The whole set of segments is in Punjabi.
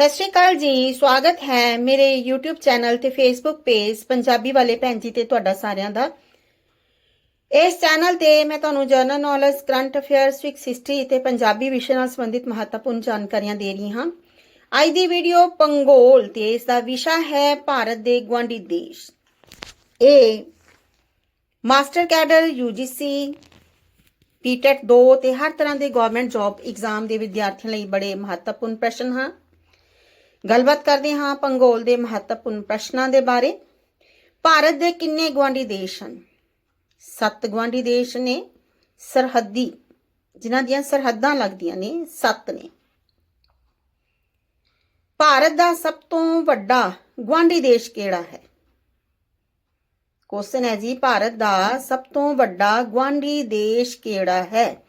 ਸਤਿ ਸ਼੍ਰੀ ਅਕਾਲ ਜੀ, ਸਵਾਗਤ ਹੈ ਮੇਰੇ YouTube ਚੈਨਲ ਤੇ Facebook ਪੇਜ ਪੰਜਾਬੀ ਵਾਲੇ ਭੈਣ ਜੀ ਤੇ ਤੁਹਾਡਾ ਸਾਰਿਆਂ ਦਾ। ਇਸ ਚੈਨਲ ਤੇ ਮੈਂ ਤੁਹਾਨੂੰ general knowledge current affairs fix history ਤੇ ਪੰਜਾਬੀ ਵਿਸ਼ੇ ਨਾਲ ਸੰਬੰਧਿਤ ਮਹੱਤਵਪੂਰਨ ਜਾਣਕਾਰੀਆਂ ਦੇ ਰਹੀ ਹਾਂ। ਅੱਜ ਦੀ ਵੀਡੀਓ ਪੰਗੋਲ ਤੇ ਇਸ ਦਾ ਵਿਸ਼ਾ ਹੈ ਭਾਰਤ ਦੇ ਗਵਾਂਢੀ ਦੇਸ਼। ਇਹ ਮਾਸਟਰ ਕੈਡਰ UGC ਪੀਟੈਟ 2 ਤੇ ਹਰ ਤਰ੍ਹਾਂ ਦੇ ਗਵਰਨਮੈਂਟ ਜੌਬ ਐਗਜ਼ਾਮ ਦੇ ਵਿਦਿਆਰਥੀਆਂ ਲਈ ਬੜੇ ਮਹੱਤਵਪੂਰਨ ਪ੍ਰਸ਼ਨ ਹਨ ਗੱਲਬਾਤ ਕਰਦੇ ਹਾਂ ਪੰਗੋਲ ਦੇ ਮਹੱਤਵਪੂਰਨ ਪ੍ਰਸ਼ਨਾਂ ਦੇ ਬਾਰੇ। ਭਾਰਤ ਦੇ ਕਿੰਨੇ ਗਵਾਂਢੀ ਦੇਸ਼ ਹਨ? ਸੱਤ ਗਵਾਂਢੀ ਦੇਸ਼ ਨੇ, ਸਰਹੱਦੀ, ਜਿਨ੍ਹਾਂ ਦੀਆਂ ਸਰਹੱਦਾਂ ਲੱਗਦੀਆਂ ਨੇ, ਸੱਤ ਨੇ। ਭਾਰਤ ਦਾ ਸਭ ਤੋਂ ਵੱਡਾ ਗਵਾਂਢੀ ਦੇਸ਼ ਕਿਹੜਾ ਹੈ? ਕੁਐਸਚਨ ਹੈ ਜੀ, ਭਾਰਤ ਦਾ ਸਭ ਤੋਂ ਵੱਡਾ ਗਵਾਂਢੀ ਦੇਸ਼ ਕਿਹੜਾ ਹੈ?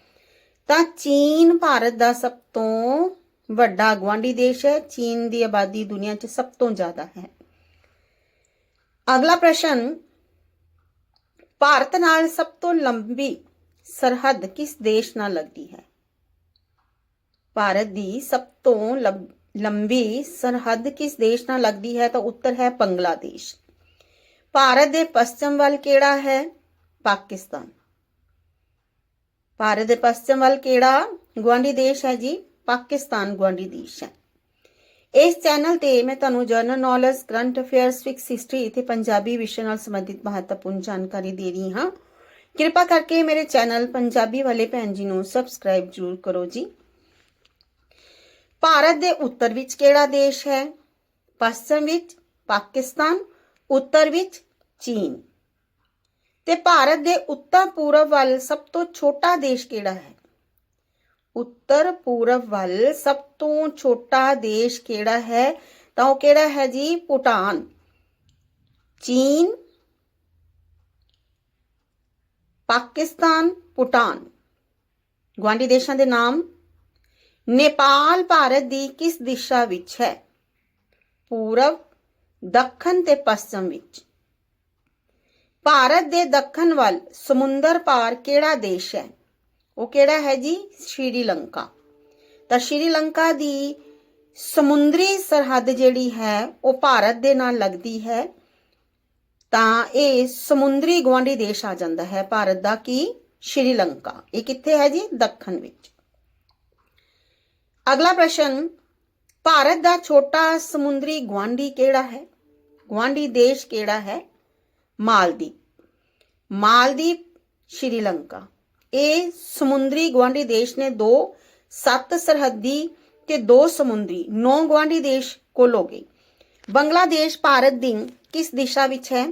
ਤਾਂ ਚੀਨ ਭਾਰਤ ਦਾ ਸਭ ਤੋਂ ਵੱਡਾ ਗਵਾਂਢੀ ਦੇਸ਼ ਹੈ, ਚੀਨ ਦੀ ਆਬਾਦੀ ਦੁਨੀਆ 'ਚ ਸਭ ਤੋਂ ਜ਼ਿਆਦਾ ਹੈ। ਅਗਲਾ ਪ੍ਰਸ਼ਨ, ਭਾਰਤ ਨਾਲ ਸਭ ਤੋਂ ਲੰਬੀ ਸਰਹੱਦ ਕਿਸ ਦੇਸ਼ ਨਾਲ ਲੱਗਦੀ ਹੈ? ਭਾਰਤ ਦੀ ਸਭ ਤੋਂ ਲੰਬੀ ਸਰਹੱਦ ਕਿਸ ਦੇਸ਼ ਨਾਲ ਲੱਗਦੀ ਹੈ ਤਾਂ ਉੱਤਰ ਹੈ ਬੰਗਲਾਦੇਸ਼। ਭਾਰਤ ਦੇ ਪੱਛਮ ਵੱਲ ਕਿਹੜਾ ਹੈ? ਪਾਕਿਸਤਾਨ। ਭਾਰਤ ਦੇ ਪੱਛਮ ਵੱਲ ਕਿਹੜਾ ਗਵਾਂਢੀ ਦੇਸ਼ ਹੈ ਜੀ? ਪਾਕਿਸਤਾਨ ਗਵਾਂਢੀ ਦੇਸ਼ ਹੈ ਇਸ ਚੈਨਲ ਤੇ ਮੈਂ ਤੁਹਾਨੂੰ general knowledge, current affairs, fix history ਤੇ ਪੰਜਾਬੀ ਵਿਸ਼ੇ ਨਾਲ ਸੰਬੰਧਿਤ ਮਹੱਤਵਪੂਰਨ ਜਾਣਕਾਰੀ ਦੇ ਰਹੀ ਹਾਂ। ਕਿਰਪਾ ਕਰਕੇ ਮੇਰੇ ਚੈਨਲ ਪੰਜਾਬੀ ਵਾਲੇ ਭੈਣ ਜੀ ਨੂੰ ਸਬਸਕ੍ਰਾਈਬ ਜ਼ਰੂਰ ਕਰੋ ਜੀ। ਭਾਰਤ ਦੇ ਉੱਤਰ ਵਿੱਚ ਕਿਹੜਾ ਦੇਸ਼ ਹੈ? ਪੱਛਮ ਵਿੱਚ ਪਾਕਿਸਤਾਨ, ਉੱਤਰ ਵਿੱਚ ਚੀਨ। ਤੇ ਭਾਰਤ ਦੇ ਉੱਤਰ ਪੂਰਬ ਵੱਲ ਸਭ ਤੋਂ ਛੋਟਾ ਦੇਸ਼ ਕਿਹੜਾ ਹੈ? ਉੱਤਰ ਪੂਰਬ ਵੱਲ ਸਭ ਤੋਂ ਛੋਟਾ ਦੇਸ਼ ਕਿਹੜਾ ਹੈ? ਤਾਂ ਉਹ ਕਿਹੜਾ ਹੈ ਜੀ? ਭੂਟਾਨ। ਚੀਨ, ਪਾਕਿਸਤਾਨ, ਭੂਟਾਨ। ਗਵਾਂਢੀ ਦੇਸ਼ਾਂ ਦੇ ਨਾਮ। ਨੇਪਾਲ ਭਾਰਤ ਦੀ ਕਿਸ ਦਿਸ਼ਾ ਵਿੱਚ ਹੈ? ਪੂਰਬ, ਦੱਖਣ ਤੇ ਪੱਛਮ ਵਿੱਚ। ਭਾਰਤ ਦੇ ਦੱਖਣ ਵੱਲ ਸਮੁੰਦਰ ਪਾਰ ਕਿਹੜਾ ਦੇਸ਼ ਹੈ? ਉਹ ਕਿਹੜਾ ਹੈ ਜੀ? ਸ਼੍ਰੀਲੰਕਾ। ਤਾਂ ਸ਼੍ਰੀਲੰਕਾ ਦੀ ਸਮੁੰਦਰੀ ਸਰਹੱਦ ਜਿਹੜੀ ਹੈ, ਉਹ ਭਾਰਤ ਦੇ ਨਾਲ ਲੱਗਦੀ ਹੈ। ਤਾਂ ਇਹ ਸਮੁੰਦਰੀ ਗਵਾਂਢੀ ਦੇਸ਼ ਆ ਜਾਂਦਾ ਹੈ ਭਾਰਤ ਦਾ ਕੀ? ਸ਼੍ਰੀਲੰਕਾ। ਇਹ ਕਿੱਥੇ ਹੈ ਜੀ? ਦੱਖਣ ਵਿੱਚ। ਅਗਲਾ ਪ੍ਰਸ਼ਨ, ਭਾਰਤ ਦਾ ਛੋਟਾ ਸਮੁੰਦਰੀ ਗਵਾਂਢੀ ਕਿਹੜਾ ਹੈ? ਗਵਾਂਢੀ ਦੇਸ਼ ਕਿਹੜਾ ਹੈ? ਮਾਲਦੀਪ। ਮਾਲਦੀਪ, ਸ਼੍ਰੀਲੰਕਾ। ਇਹ ਸਮੁੰਦਰੀ ਗਵਾਂਢੀ ਦੇਸ਼ ਨੇ ਦੋ, ਸੱਤ ਸਰਹੱਦੀ ਤੇ ਦੋ ਸਮੁੰਦਰੀ, ਨੌ ਗਵਾਂਢੀ ਦੇਸ਼ ਕੁੱਲ ਹੋ ਗਏ ਬੰਗਲਾਦੇਸ਼ ਭਾਰਤ ਦੀ ਕਿਸ ਦਿਸ਼ਾ ਵਿੱਚ ਹੈ?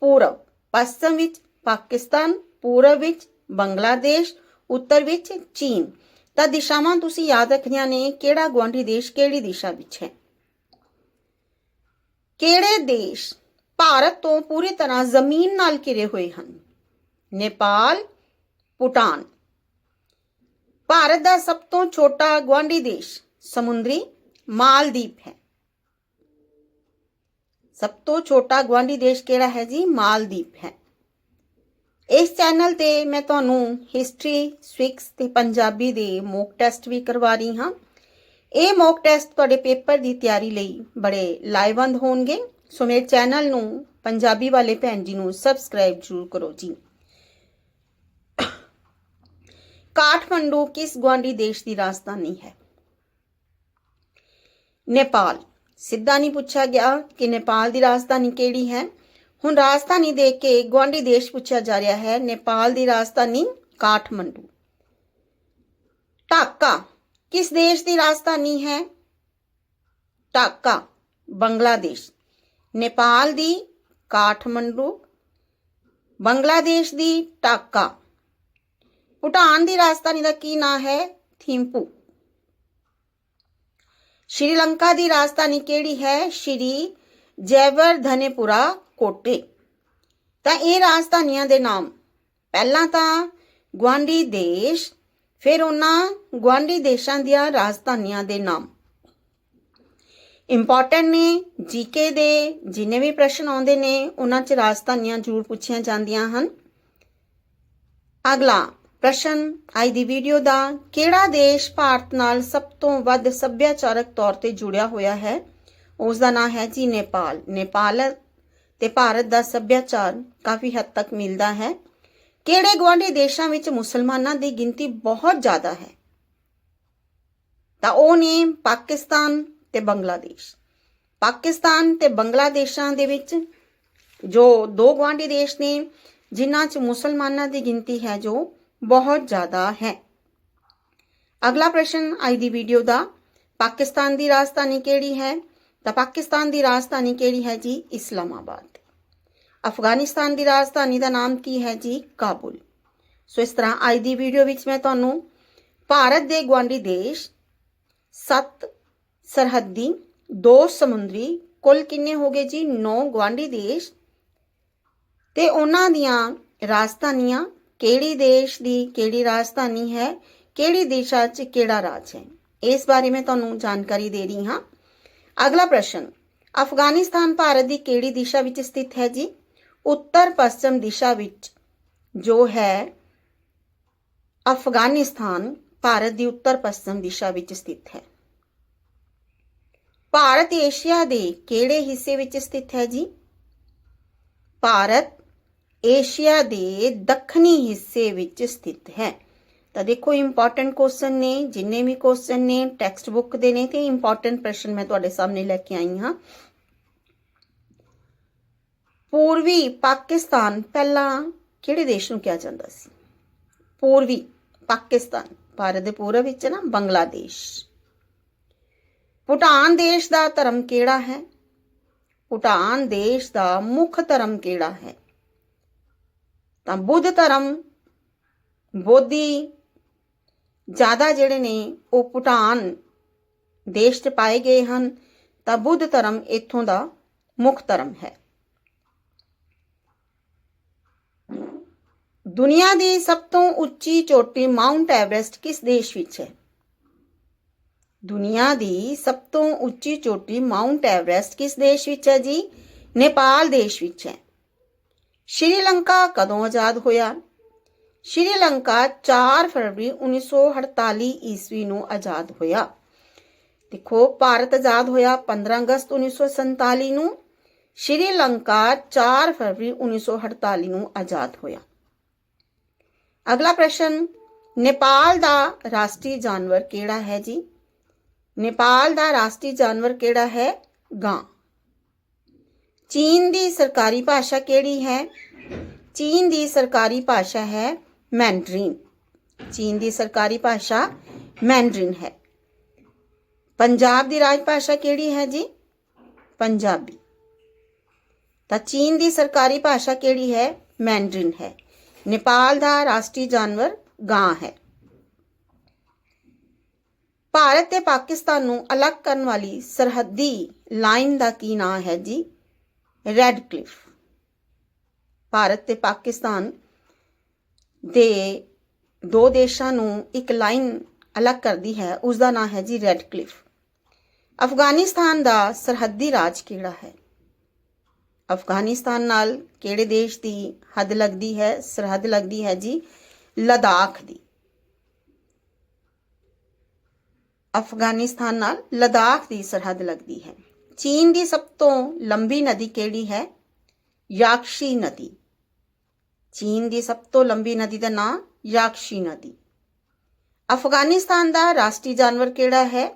ਪੂਰਬ, ਪੱਛਮ ਵਿੱਚ ਪਾਕਿਸਤਾਨ, ਪੂਰਬ ਵਿੱਚ ਬੰਗਲਾਦੇਸ਼, ਉੱਤਰ ਵਿੱਚ ਚੀਨ। ਤਾਂ ਦਿਸ਼ਾਵਾਂ ਤੁਸੀਂ ਯਾਦ ਰੱਖਣੀਆਂ ਨੇ, ਕਿਹੜਾ ਗਵਾਂਢੀ ਦੇਸ਼ ਕਿਹੜੀ ਦਿਸ਼ਾ ਵਿੱਚ ਹੈ? ਕਿਹੜੇ ਦੇਸ਼ ਭਾਰਤ ਤੋਂ ਪੂਰੀ ਤਰ੍ਹਾਂ ਜ਼ਮੀਨ ਨਾਲ ਘਿਰੇ ਹੋਏ ਹਨ? ਨੇਪਾਲ ਭੂਟਾਨ। ਭਾਰਤ ਦਾ ਸਭ ਤੋਂ ਛੋਟਾ ਗਵਾਂਢੀ ਦੇਸ਼ ਸਮੁੰਦਰੀ ਮਾਲਦੀਪ ਹੈ। ਸਭ ਤੋਂ ਛੋਟਾ ਗਵਾਂਢੀ ਦੇਸ਼ ਕਿਹੜਾ ਹੈ ਜੀ? ਮਾਲਦੀਪ ਹੈ। ਇਸ ਚੈਨਲ ਤੇ ਮੈਂ ਤੁਹਾਨੂੰ ਹਿਸਟਰੀ ਸਵਿਕਸ ਤੇ ਪੰਜਾਬੀ ਦੇ ਮੌਕ ਟੈਸਟ ਵੀ ਕਰਵਾ ਰਹੀ ਹਾਂ। ਇਹ ਮੌਕ ਟੈਸਟ ਤੁਹਾਡੇ ਪੇਪਰ ਦੀ ਤਿਆਰੀ ਲਈ ਬੜੇ ਲਾਇਵੰਦ ਹੋਣਗੇ। ਸੋ ਮੇਰੇ ਚੈਨਲ ਨੂੰ ਪੰਜਾਬੀ ਵਾਲੇ ਭੈਣ ਜੀ ਨੂੰ ਸਬਸਕ੍ਰਾਈਬ ਜ਼ਰੂਰ ਕਰੋ ਜੀ। ਕਾਠਮੰਡੂ ਕਿਸ ਗਵਾਂਢੀ ਦੇਸ਼ ਦੀ ਰਾਜਧਾਨੀ ਹੈ ਨੇਪਾਲ ਸਿੱਧਾ ਨਹੀਂ ਪੁੱਛਿਆ ਗਿਆ ਕਿ ਨੇਪਾਲ ਦੀ ਰਾਜਧਾਨੀ ਕਿਹੜੀ ਹੈ ਹੁਣ ਰਾਜਧਾਨੀ ਦੇ ਕੇ ਗਵਾਂਢੀ ਦੇਸ਼ ਪੁੱਛਿਆ ਜਾ ਰਿਹਾ ਹੈ ਨੇਪਾਲ ਦੀ ਰਾਜਧਾਨੀ ਕਾਠਮੰਡੂ ਢਾਕਾ ਕਿਸ ਦੇਸ਼ ਦੀ ਰਾਜਧਾਨੀ ਹੈ ਢਾਕਾ ਬੰਗਲਾਦੇਸ਼ ਨੇਪਾਲ ਦੀ ਕਾਠਮੰਡੂ ਬੰਗਲਾਦੇਸ਼ ਦੀ ਢਾਕਾ ਭੂਟਾਨ ਦੀ ਰਾਜਧਾਨੀ ਦਾ ਕੀ ਨਾਂ ਹੈ ਥਿੰਪੂ ਸ਼੍ਰੀ ਲੰਕਾ ਦੀ ਰਾਜਧਾਨੀ ਕਿਹੜੀ ਹੈ ਸ਼੍ਰੀ ਜੈਵਰਧਨੇਪੁਰਾ ਕੋਟੇ ਤਾਂ ਇਹ ਰਾਜਧਾਨੀਆਂ ਦੇ ਨਾਮ ਪਹਿਲਾਂ ਤਾਂ ਗਵਾਂਢੀ ਦੇਸ਼ ਫਿਰ ਉਹਨਾਂ ਗਵਾਂਢੀ ਦੇਸ਼ਾਂ ਦੀਆਂ ਰਾਜਧਾਨੀਆਂ ਦੇ ਨਾਮ ਇੰਪੋਰਟੈਂਟ ਨੇ ਜੀਕੇ ਦੇ ਜਿੰਨੇ ਵੀ ਪ੍ਰਸ਼ਨ ਆਉਂਦੇ ਨੇ ਉਹਨਾਂ 'ਚ ਰਾਜਧਾਨੀਆਂ ਜ਼ਰੂਰ ਪੁੱਛੀਆਂ ਜਾਂਦੀਆਂ ਹਨ ਅਗਲਾ ਪ੍ਰਸ਼ਨ ਅੱਜ ਦੀ ਵੀਡੀਓ ਦਾ ਕਿਹੜਾ ਦੇਸ਼ ਭਾਰਤ ਨਾਲ ਸਭ ਤੋਂ ਵੱਧ ਸੱਭਿਆਚਾਰਕ ਤੌਰ ਤੇ ਜੁੜਿਆ ਹੋਇਆ ਹੈ? ਉਸ ਦਾ ਨਾਮ ਹੈ ਜੀ ਨੇਪਾਲ। ਨੇਪਾਲ ਤੇ ਭਾਰਤ ਦਾ ਸੱਭਿਆਚਾਰ ਕਾਫੀ ਹੱਦ ਤੱਕ ਮਿਲਦਾ ਹੈ। ਕਿਹੜੇ ਗੁਆਂਢੀ ਦੇਸ਼ਾਂ ਵਿੱਚ ਮੁਸਲਮਾਨਾਂ ਦੀ ਗਿਣਤੀ ਬਹੁਤ ਜ਼ਿਆਦਾ ਹੈ? ਤਾਂ ਉਹ ਨੇ ਪਾਕਿਸਤਾਨ ਤੇ ਬੰਗਲਾਦੇਸ਼। ਪਾਕਿਸਤਾਨ ਤੇ ਬੰਗਲਾਦੇਸ਼ਾਂ ਦੇ ਵਿੱਚ ਜੋ ਦੋ ਗੁਆਂਢੀ ਦੇਸ਼ ਨੇ, ਜਿਨ੍ਹਾਂ 'ਚ ਮੁਸਲਮਾਨਾਂ ਦੀ ਗਿਣਤੀ ਹੈ ਜੋ ਬਹੁਤ ਜ਼ਿਆਦਾ ਹੈ। ਅਗਲਾ ਪ੍ਰਸ਼ਨ ਅੱਜ ਦੀ ਵੀਡੀਓ ਦਾ, ਪਾਕਿਸਤਾਨ ਦੀ ਰਾਜਧਾਨੀ ਕਿਹੜੀ ਹੈ? ਤਾਂ ਪਾਕਿਸਤਾਨ ਦੀ ਰਾਜਧਾਨੀ ਕਿਹੜੀ ਹੈ ਜੀ? ਇਸਲਾਮਾਬਾਦ। ਅਫਗਾਨਿਸਤਾਨ ਦੀ ਰਾਜਧਾਨੀ ਦਾ ਨਾਮ ਕੀ ਹੈ ਜੀ? ਕਾਬੁਲ। ਸੋ ਇਸ ਤਰ੍ਹਾਂ ਅੱਜ ਦੀ ਵੀਡੀਓ ਵਿੱਚ ਮੈਂ ਤੁਹਾਨੂੰ ਭਾਰਤ ਦੇ ਗੁਆਂਢੀ ਦੇਸ਼, ਸੱਤ ਸਰਹੱਦੀ, ਦੋ ਸਮੁੰਦਰੀ, ਕੁੱਲ ਕਿੰਨੇ ਹੋ ਗਏ ਜੀ? 9 ਗੁਆਂਢੀ ਦੇਸ਼ ਤੇ ਉਹਨਾਂ ਦੀਆਂ ਰਾਜਧਾਨੀਆਂ ਕਿਹੜੀ ਦੇਸ਼ ਦੀ ਕਿਹੜੀ ਰਾਜਧਾਨੀ ਹੈ, ਕਿਹੜੀ ਦਿਸ਼ਾ 'ਚ ਕਿਹੜਾ ਰਾਜ ਹੈ? ਇਸ ਬਾਰੇ ਮੈਂ ਤੁਹਾਨੂੰ ਜਾਣਕਾਰੀ ਦੇ ਰਹੀ ਹਾਂ। ਅਗਲਾ ਪ੍ਰਸ਼ਨ, ਅਫਗਾਨਿਸਤਾਨ ਭਾਰਤ ਦੀ ਕਿਹੜੀ ਦਿਸ਼ਾ ਵਿੱਚ ਸਥਿਤ ਹੈ ਜੀ? ਉੱਤਰ ਪੱਛਮ ਦਿਸ਼ਾ ਵਿੱਚ ਜੋ ਹੈ, ਅਫਗਾਨਿਸਤਾਨ ਭਾਰਤ ਦੀ ਉੱਤਰ ਪੱਛਮ ਦਿਸ਼ਾ ਵਿੱਚ ਸਥਿਤ ਹੈ। ਭਾਰਤ ਏਸ਼ੀਆ ਦੇ ਕਿਹੜੇ ਹਿੱਸੇ ਵਿੱਚ ਸਥਿਤ ਹੈ ਜੀ? ਭਾਰਤ ਏਸ਼ੀਆ ਦੇ ਦੱਖਣੀ ਹਿੱਸੇ ਵਿੱਚ ਸਥਿਤ ਹੈ ਤਾਂ ਦੇਖੋ ਇੰਪੋਰਟੈਂਟ ਕੁਐਸਚਨ ਨੇ ਜਿੰਨੇ ਵੀ ਕੁਐਸਚਨ ਨੇ ਟੈਕਸਟ ਬੁੱਕ ਦੇ ਨੇ ਤੇ ਇੰਪੋਰਟੈਂਟ ਪ੍ਰਸ਼ਨ ਮੈਂ ਤੁਹਾਡੇ ਸਾਹਮਣੇ ਲੈ ਕੇ ਆਈ ਹਾਂ ਪੂਰਬੀ ਪਾਕਿਸਤਾਨ ਪਹਿਲਾਂ ਕਿਹੜੇ ਦੇਸ਼ ਨੂੰ ਕਿਹਾ ਜਾਂਦਾ ਸੀ ਪੂਰਬੀ ਪਾਕਿਸਤਾਨ ਭਾਰਤ ਦੇ ਪੂਰਬ ਵਿੱਚ ਨਾ ਬੰਗਲਾਦੇਸ਼ ਭੂਟਾਨ ਦੇਸ਼ ਦਾ ਧਰਮ ਕਿਹੜਾ ਹੈ ਭੂਟਾਨ ਦੇਸ਼ ਦਾ ਮੁੱਖ ਧਰਮ ਕਿਹੜਾ ਹੈ ਤਾਂ ਬੁੱਧ ਧਰਮ ਬੋਧੀ ਜ਼ਿਆਦਾ ਜਿਹੜੇ ਨੇ ਉਹ ਭੂਟਾਨ ਦੇਸ਼ 'ਚ ਪਾਏ ਗਏ ਹਨ, ਤਾਂ ਬੁੱਧ ਧਰਮ ਇੱਥੋਂ ਦਾ ਮੁੱਖ ਧਰਮ ਹੈ। ਦੁਨੀਆ ਦੀ ਸਭ ਤੋਂ ਉੱਚੀ ਚੋਟੀ ਮਾਉਂਟ ਐਵਰੈਸਟ ਕਿਸ ਦੇਸ਼ ਵਿੱਚ ਹੈ? ਦੁਨੀਆ ਦੀ ਸਭ ਤੋਂ ਉੱਚੀ ਚੋਟੀ ਮਾਉਂਟ ਐਵਰੈਸਟ ਕਿਸ ਦੇਸ਼ ਵਿੱਚ ਹੈ ਜੀ? ਨੇਪਾਲ ਦੇਸ਼ ਵਿੱਚ ਹੈ। ਸ਼੍ਰੀਲੰਕਾ ਕਦੋਂ ਆਜ਼ਾਦ ਹੋਇਆ ਸ਼੍ਰੀਲੰਕਾ 4 ਫਰਵਰੀ 1948 ਈਸਵੀ ਨੂੰ ਆਜ਼ਾਦ ਹੋਇਆ ਦੇਖੋ ਭਾਰਤ ਆਜ਼ਾਦ ਹੋਇਆ 15 ਅਗਸਤ 1947 ਨੂੰ ਸ਼੍ਰੀਲੰਕਾ 4 ਫਰਵਰੀ 1948 ਨੂੰ ਆਜ਼ਾਦ ਹੋਇਆ ਅਗਲਾ ਪ੍ਰਸ਼ਨ ਨੇਪਾਲ ਦਾ ਰਾਸ਼ਟਰੀ ਜਾਨਵਰ ਕਿਹੜਾ ਹੈ ਜੀ ਨੇਪਾਲ ਦਾ ਰਾਸ਼ਟਰੀ ਜਾਨਵਰ ਕਿਹੜਾ ਹੈ ਗਾਂ ਚੀਨ ਦੀ ਸਰਕਾਰੀ ਭਾਸ਼ਾ ਕਿਹੜੀ ਹੈ? ਚੀਨ ਦੀ ਸਰਕਾਰੀ ਭਾਸ਼ਾ ਹੈ ਮੈਂਡਰੀਨ। ਚੀਨ ਦੀ ਸਰਕਾਰੀ ਭਾਸ਼ਾ ਮੈਂਡਰੀਨ ਹੈ। ਪੰਜਾਬ ਦੀ ਰਾਜ ਭਾਸ਼ਾ ਕਿਹੜੀ ਹੈ ਜੀ? ਪੰਜਾਬੀ। ਤਾਂ ਚੀਨ ਦੀ ਸਰਕਾਰੀ ਭਾਸ਼ਾ ਕਿਹੜੀ ਹੈ? ਮੈਂਡਰੀਨ ਹੈ। ਨੇਪਾਲ ਦਾ ਰਾਸ਼ਟਰੀ ਜਾਨਵਰ ਗਾਂ ਹੈ। ਭਾਰਤ ਤੇ ਪਾਕਿਸਤਾਨ ਨੂੰ ਅਲੱਗ ਕਰਨ ਵਾਲੀ ਸਰਹੱਦੀ ਲਾਈਨ ਦਾ ਕੀ ਨਾਮ ਹੈ ਜੀ? ਰੈੱਡ ਕਲਿਫ ਭਾਰਤ ਤੇ ਪਾਕਿਸਤਾਨ ਦੇ ਦੋ ਦੇਸ਼ਾਂ ਨੂੰ ਇੱਕ ਲਾਈਨ ਅਲੱਗ ਕਰਦੀ ਹੈ ਉਸ ਦਾ ਨਾਮ ਹੈ ਜੀ ਰੈੱਡ ਕਲਿਫ ਅਫਗਾਨਿਸਤਾਨ ਦਾ ਸਰਹੱਦੀ ਰਾਜ ਕਿਹੜਾ ਹੈ? ਅਫਗਾਨਿਸਤਾਨ ਨਾਲ ਕਿਹੜੇ ਦੇਸ਼ ਦੀ ਹੱਦ ਲੱਗਦੀ ਹੈ? ਸਰਹੱਦ ਲੱਗਦੀ ਹੈ ਜੀ ਲਦਾਖ ਦੀ। ਅਫਗਾਨਿਸਤਾਨ ਨਾਲ ਲਦਾਖ ਦੀ ਸਰਹੱਦ ਲੱਗਦੀ ਹੈ। ਚੀਨ ਦੀ ਸਭ ਤੋਂ ਲੰਬੀ ਨਦੀ ਕਿਹੜੀ ਹੈ ਯਾਕਸ਼ੀ ਨਦੀ ਚੀਨ ਦੀ ਸਭ ਤੋਂ ਲੰਬੀ ਨਦੀ ਦਾ ਨਾਮ ਯਾਕਸ਼ੀ ਨਦੀ ਅਫਗਾਨਿਸਤਾਨ ਦਾ ਰਾਸ਼ਟਰੀ ਜਾਨਵਰ ਕਿਹੜਾ ਹੈ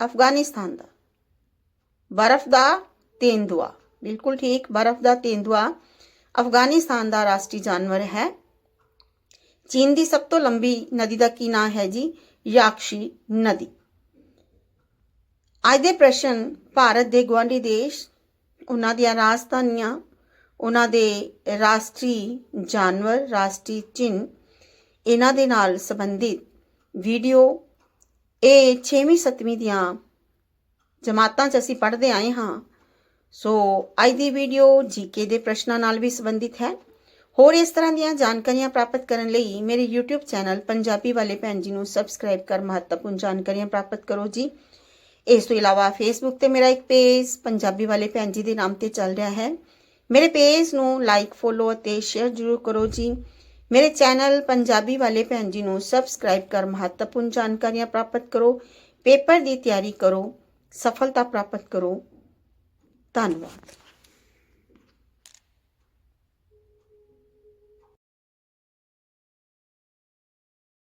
ਅਫਗਾਨਿਸਤਾਨ ਦਾ ਬਰਫ਼ ਦਾ ਤੇਂਦੂਆ ਬਿਲਕੁਲ ਠੀਕ ਬਰਫ਼ ਦਾ ਤੇਂਦੂਆ ਅਫਗਾਨਿਸਤਾਨ ਦਾ ਰਾਸ਼ਟਰੀ ਜਾਨਵਰ ਹੈ ਚੀਨ ਦੀ ਸਭ ਤੋਂ ਲੰਬੀ ਨਦੀ ਦਾ ਕੀ ਨਾਮ ਹੈ ਜੀ ਯਾਕਸ਼ੀ ਨਦੀ ਅੱਜ ਦੇ ਪ੍ਰਸ਼ਨ, ਭਾਰਤ ਦੇ ਗਵਾਂਢੀ ਦੇਸ਼, ਉਹਨਾਂ ਦੀਆਂ ਰਾਜਧਾਨੀਆਂ, ਉਹਨਾਂ ਦੇ ਰਾਸ਼ਟਰੀ ਜਾਨਵਰ, ਰਾਸ਼ਟਰੀ ਚਿੰਨ੍ਹ, ਇਹਨਾਂ ਦੇ ਨਾਲ ਸੰਬੰਧਿਤ ਵੀਡੀਓ ਇਹ 6ਵੀਂ 7ਵੀਂ ਦੀਆਂ ਜਮਾਤਾਂ 'ਚ ਅਸੀਂ ਪੜ੍ਹਦੇ ਆਏ ਹਾਂ। ਸੋ ਅੱਜ ਦੀ ਵੀਡੀਓ ਜੀਕੇ ਦੇ ਪ੍ਰਸ਼ਨਾਂ ਨਾਲ ਵੀ ਸੰਬੰਧਿਤ ਹੈ। ਹੋਰ ਇਸ ਤਰ੍ਹਾਂ ਦੀਆਂ ਜਾਣਕਾਰੀਆਂ ਪ੍ਰਾਪਤ ਕਰਨ ਲਈ ਮੇਰੇ YouTube ਚੈਨਲ ਪੰਜਾਬੀ ਵਾਲੇ ਭੈਣ ਜੀ ਨੂੰ ਸਬਸਕ੍ਰਾਈਬ ਕਰ ਮਹੱਤਵਪੂਰਨ ਜਾਣਕਾਰੀਆਂ ਪ੍ਰਾਪਤ ਕਰੋ ਜੀ। ਇਸ ਤੋਂ ਇਲਾਵਾ ਫੇਸਬੁੱਕ ਤੇ ਮੇਰਾ ਇੱਕ ਪੇਜ ਪੰਜਾਬੀ ਵਾਲੇ ਭੈਣ ਜੀ ਦੇ ਨਾਮ ਤੇ ਚੱਲ ਰਿਹਾ ਹੈ। ਮੇਰੇ ਪੇਜ ਨੂੰ ਲਾਈਕ ਫੋਲੋ ਅਤੇ ਸ਼ੇਅਰ ਜ਼ਰੂਰ ਕਰੋ ਜੀ। ਮੇਰੇ ਚੈਨਲ ਪੰਜਾਬੀ ਵਾਲੇ ਭੈਣ ਜੀ ਨੂੰ ਸਬਸਕ੍ਰਾਈਬ ਕਰ ਮਹੱਤਵਪੂਰਨ ਜਾਣਕਾਰੀਆਂ ਪ੍ਰਾਪਤ ਕਰੋ। ਪੇਪਰ ਦੀ ਤਿਆਰੀ ਕਰੋ। ਸਫਲਤਾ ਪ੍ਰਾਪਤ ਕਰੋ। ਧੰਨਵਾਦ।